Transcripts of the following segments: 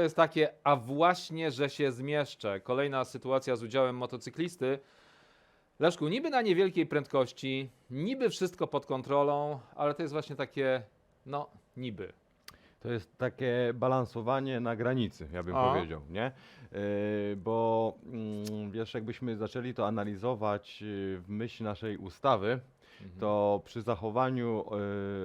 To jest takie, a właśnie, że się zmieszczę. Kolejna sytuacja z udziałem motocyklisty. Leszku, niby na niewielkiej prędkości, niby wszystko pod kontrolą, ale to jest właśnie takie, no, niby. To jest takie balansowanie na granicy, ja bym A. powiedział, nie? Yy, bo mm, wiesz, jakbyśmy zaczęli to analizować yy, w myśl naszej ustawy, to przy zachowaniu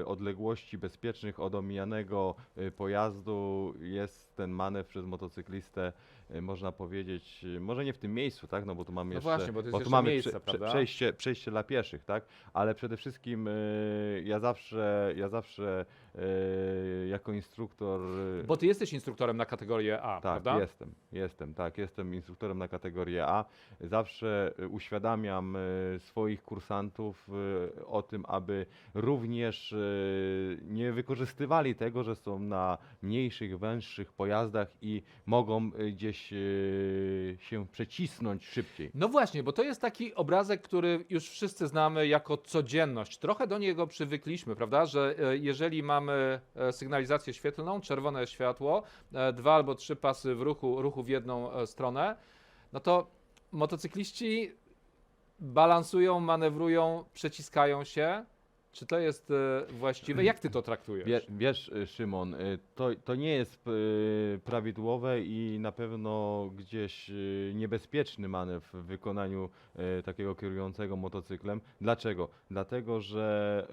y, odległości bezpiecznych od omijanego y, pojazdu jest ten manewr przez motocyklistę, y, można powiedzieć, y, może nie w tym miejscu, tak, no bo tu mamy No jeszcze, właśnie, bo to jest tu jeszcze mamy miejsce, prawda? przejście, przejście dla pieszych, tak, ale przede wszystkim y, ja zawsze, ja zawsze y, jako instruktor y, Bo ty jesteś instruktorem na kategorię A, tak, prawda? jestem, jestem, tak, jestem instruktorem na kategorię A. Zawsze y, uświadamiam y, swoich kursantów y, o tym, aby również y, nie wykorzystywali tego, że są na mniejszych, węższych pojazdach i mogą y, gdzieś y, się przecisnąć szybciej. No właśnie, bo to jest taki obrazek, który już wszyscy znamy jako codzienność. Trochę do niego przywykliśmy, prawda? Że e, jeżeli mamy e, sygnalizację świetlną, czerwone światło, e, dwa albo trzy pasy w ruchu, ruchu w jedną e, stronę, no to motocykliści balansują, manewrują, przeciskają się. Czy to jest e, właściwe? Jak ty to traktujesz? Wie, wiesz, y, Szymon, y, to, to nie jest prawidłowe i na pewno gdzieś niebezpieczny manewr w wykonaniu takiego kierującego motocyklem. Dlaczego? Dlatego, że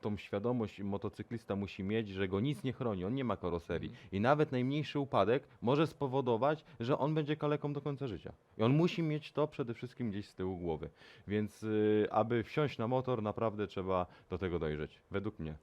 tą świadomość motocyklista musi mieć, że go nic nie chroni, on nie ma karoserii. I nawet najmniejszy upadek może spowodować, że on będzie kaleką do końca życia. I on musi mieć to przede wszystkim gdzieś z tyłu głowy. Więc, y, aby wsiąść na motor, naprawdę trzeba do tego dojrzeć. Według mnie.